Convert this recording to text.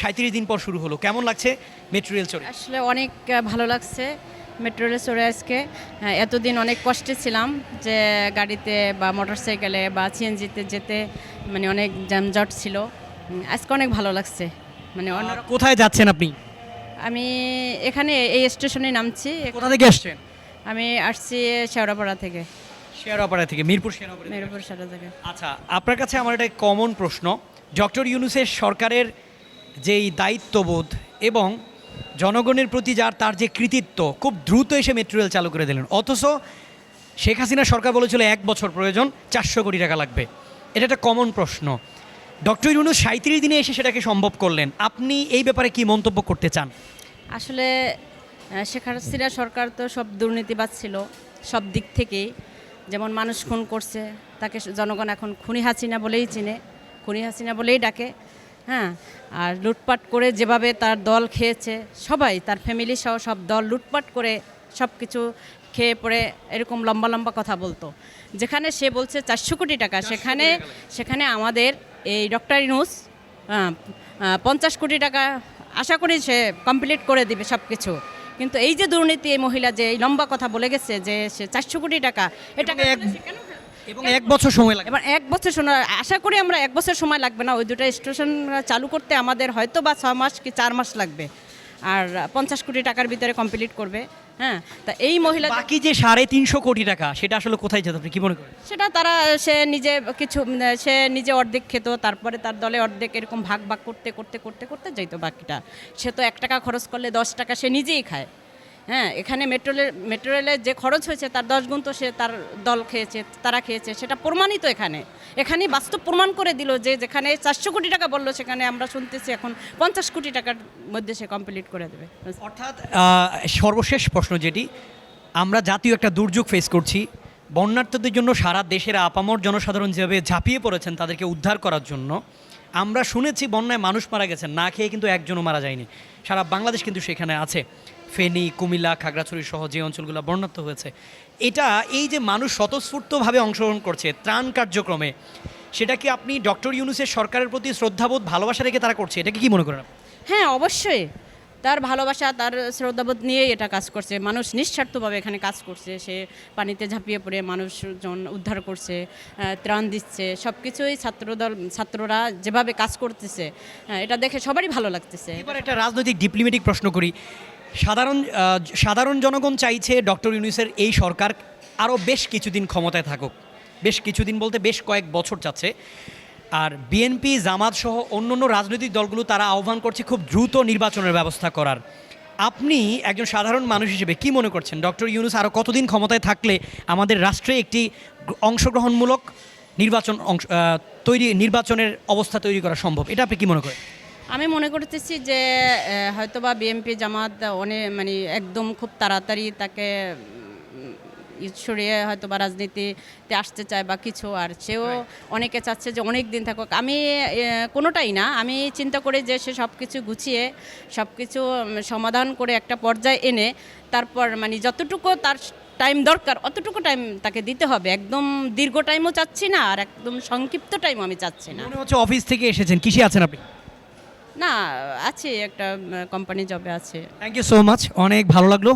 সাঁত্রিশ দিন পর শুরু হলো। কেমন লাগছে মেট্রো রেল চড়ে? আসলে অনেক ভালো লাগছে মেট্রো রেলে চড়ে আজকে। এতদিন অনেক কষ্টে ছিলাম যে গাড়িতে বা মোটরসাইকেলে বা সিএনজিতে যেতে মানে অনেক যানজট ছিল। আজকে অনেক ভালো লাগছে। মানে কোথায় যাচ্ছেন আপনি? আমি এখানে এই স্টেশনে নামছি। কোথা থেকে আসছেন? আমি আসছি শেওড়াপাড়া থেকে। শেয়ারপাড়া থেকে মিরপুর শেয়ারপাড়া থেকে। মেরুপুর সারা থেকে। আচ্ছা আপনার কাছে আমার একটা কমন প্রশ্ন। ডক্টর ইউনুসের সরকারের যেই দায়িত্ববোধ এবং জনগণের প্রতি যার তার যে কৃতিত্ব, খুব দ্রুত এসে মেট্রো রেল চালু করে দিলেন। অথচ শেখ হাসিনা সরকার বলেছিল, এক বছর প্রয়োজন, চারশো কোটি টাকা লাগবে। এটা একটা কমন প্রশ্ন। ডক্টর ইউনুস সাঁত্রিশ দিনে এসে সেটাকে সম্ভব করলেন। আপনি এই ব্যাপারে কি মন্তব্য করতে চান? আসলে শেখ হাসিনা সরকার তো সব দুর্নীতিবাদ ছিল, সব দিক থেকেই। যেমন মানুষ খুন করছে, তাকে জনগণ এখন খুনি হাসিনা বলেই চিনে। খুনি হাসিনা বলেই ডাকে। হ্যাঁ আর লুটপাট করে যেভাবে তার দল খেয়েছে সবাই তার ফ্যামিলি সহ সব দল লুটপাট করে সব কিছু খেয়ে পড়ে এরকম লম্বা লম্বা কথা বলতো। যেখানে সে বলছে চারশো কোটি টাকা সেখানে সেখানে আমাদের এই ডক্টর ইনুস পঞ্চাশ কোটি টাকা আশা করি সে কমপ্লিট করে দিবে সব কিছু কিন্তু এই যে দুর্নীতি এই মহিলা যে এই লম্বা কথা বলে গেছে যে সে চারশো কোটি টাকা এটা এবং এক- বছর সময় লাগে এবার এক বছর শোনা আশা করি আমরা এক বছর সময় লাগবে না। ওই দুটো স্টেশন চালু করতে আমাদের হয়তো বা ছ মাস কি চার মাস লাগবে। আর পঞ্চাশ কোটি টাকার ভিতরে কমপ্লিট করবে হ্যাঁ? তা এই মহিলা বাকি যে সাড়ে তিনশো কোটি টাকা সেটা আসলে কোথায় যেত? আপনি কি মনে করেন? সেটা তারা সে নিজে কিছু সে নিজে অর্ধেক খেত তারপরে তার দলে অর্ধেক এরকম ভাগ ভাগ করতে করতে করতে করতে যাইত বাকিটা। সে তো এক টাকা খরচ করলে দশ টাকা সে নিজেই খায়। হ্যাঁ এখানে মেট্রো মেট্রো রেলের যে খরচ হয়েছে, তার দশ গুণ তো সে তার দল খেয়েছে, তারা খেয়েছে, সেটা প্রমাণিত এখানে। এখানে বাস্তব প্রমাণ করে দিল যে যেখানে চারশো কোটি টাকা বলল, সেখানে আমরা শুনতেছি এখন পঞ্চাশ কোটি টাকার মধ্যে সে কমপ্লিট করে দেবে। অর্থাৎ সর্বশেষ প্রশ্ন যেটি, আমরা জাতীয় একটা দুর্যোগ ফেস করছি বন্যার্থদের জন্য সারা দেশের আপামর জনসাধারণ যেভাবে ঝাঁপিয়ে পড়েছেন, তাদেরকে উদ্ধার করার জন্য, আমরা শুনেছি বন্যায় মানুষ মারা গেছেন, না খেয়ে কিন্তু একজনও মারা যায়নি। সারা বাংলাদেশ কিন্তু সেখানে আছে। ফেনী, কুমিল্লা, খাগড়াছড়ি সহ যে অঞ্চলগুলো বন্যার্থ হয়েছে, এটা এই যে মানুষ স্বতঃস্ফূর্তভাবে অংশগ্রহণ করছে ত্রাণ কার্যক্রমে, সেটা কি আপনি ডক্টর ইউনুসের সরকারের প্রতি শ্রদ্ধাবোধ, ভালোবাসা রেখে তারা করছে? এটাকে কি মনে করেন হ্যাঁ অবশ্যই। তার ভালোবাসা, তার শ্রদ্ধাবোধ নিয়েই এটা কাজ করছে। মানুষ নিঃস্বার্থভাবে এখানে কাজ করছে। সে পানিতে ঝাঁপিয়ে পড়ে মানুষজন উদ্ধার করছে ত্রাণ দিচ্ছে। সব কিছুই ছাত্রদল, ছাত্ররা যেভাবে কাজ করতেছে এটা দেখে সবারই ভালো লাগতেছে। এবার একটা রাজনৈতিক ডিপ্লোম্যাটিক প্রশ্ন করি। সাধারণ সাধারণ জনগণ চাইছে ডক্টর ইউনুসের এই সরকার আরও বেশ কিছুদিন ক্ষমতায় থাকুক। বেশ কিছুদিন বলতে বেশ কয়েক বছর যাচ্ছে। আর বিএনপি জামাত সহ অন্য অন্য রাজনৈতিক দলগুলো তারা আহ্বান করছে খুব দ্রুত নির্বাচনের ব্যবস্থা করার। আপনি একজন সাধারণ মানুষ হিসেবে কি মনে করছেন? ডক্টর ইউনুস আরও কতদিন ক্ষমতায় থাকলে আমাদের রাষ্ট্রে একটি অংশগ্রহণমূলক নির্বাচন অংশ তৈরি, নির্বাচনের অবস্থা তৈরি করা সম্ভব? এটা আপনি কি মনে করেন? আমি মনে করতেছি যে হয়তোবা বিএমপি জামাত অনেক মানে একদম খুব তাড়াতাড়ি তাকে সরিয়ে হয়তো বা রাজনীতিতে আসতে চায় বা কিছু আর সেও অনেকে চাচ্ছে যে অনেক দিন থাকুক। আমি কোনোটাই না। আমি চিন্তা করি যে সে সব কিছু গুছিয়ে সব কিছু সমাধান করে একটা পর্যায়ে এনে তারপর মানে যতটুকু তার টাইম দরকার অতটুকু টাইম তাকে দিতে হবে। একদম দীর্ঘ টাইমও চাচ্ছি না আর একদম সংক্ষিপ্ত টাইমও আমি চাচ্ছি না। মনে হচ্ছে অফিস থেকে এসেছেন। কিসে আছেন আপনি? না আছে একটা কোম্পানি জবে আছে। থ্যাংক ইউ সো মাচ অনেক ভালো লাগল।